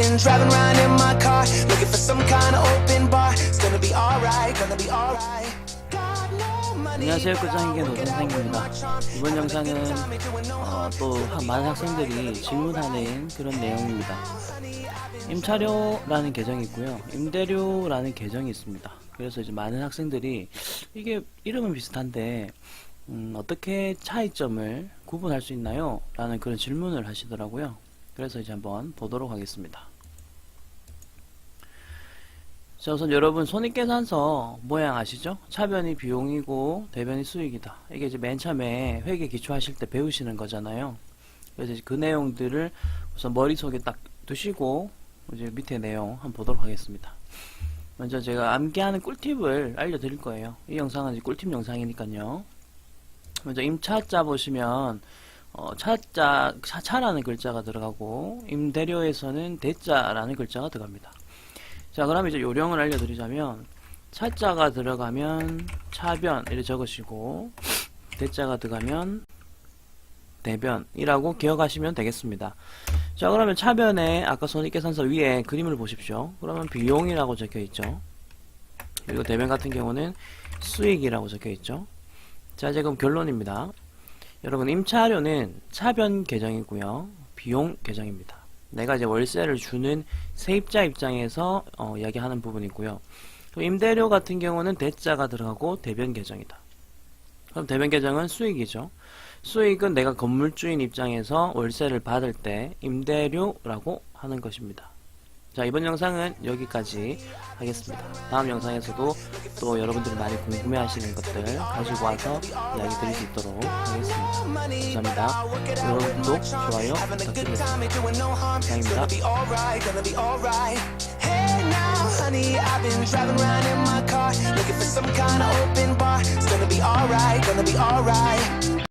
been driving around in my car, looking for some kind of open bar. It's gonna be alright, gonna be alright. 안녕하세요 끝장이게 노선생입니다. 이번 영상은 어, 또 한- 많은 학생들이 질문하는 그런 내용입니다. 임차료라는 계정이 있고요. 임대료라는 계정이 있습니다. 그래서 이제 많은 학생들이 이게 이름은 비슷한데 음, 어떻게 차이점을 구분할 수 있나요? 라는 그런 질문을 하시더라고요 그래서 이제 한번 보도록 하겠습니다 자 우선 여러분 손익계산서 모양 아시죠? 차변이 비용이고 대변이 수익이다. 이게 이제 맨 처음에 회계 기초하실 때 배우시는 거잖아요. 그래서 이제 그 내용들을 우선 머릿속에 딱 두시고 이제 밑에 내용 한번 보도록 하겠습니다. 먼저 제가 암기하는 꿀팁을 알려드릴 거예요. 이 영상은 꿀팁 영상이니까요. 먼저 임차자 보시면 어, 차자 차, 차라는 글자가 들어가고 임대료에서는 대자라는 글자가 들어갑니다. 자, 그럼 이제 요령을 알려드리자면, 차자가 들어가면 차변, 이렇게 적으시고, 대자가 들어가면 대변이라고 기억하시면 되겠습니다. 자, 그러면 차변에 아까 손익계산서 위에 그림을 보십시오. 그러면 비용이라고 적혀 있죠. 그리고 대변 같은 경우는 수익이라고 적혀 있죠. 자, 이제 그럼 결론입니다. 여러분, 임차료는 차변 계정이고요. 비용 계정입니다. 내가 이제 월세를 주는 세입자 입장에서 어, 이야기하는 부분이고요. 또 임대료 같은 경우는 대자가 들어가고 대변 계정이다. 그럼 대변 계정은 수익이죠. 수익은 내가 건물주인 입장에서 월세를 받을 때 임대료라고 하는 것입니다. 자, 이번 영상은 여기까지 하겠습니다. 다음 영상에서도 또 여러분들이 많이 궁금해 하시는 것들 가지고 와서 이야기 드릴 수 있도록 하겠습니다. 감사합니다. 여러분 구독, 좋아요. It's 감사합니다.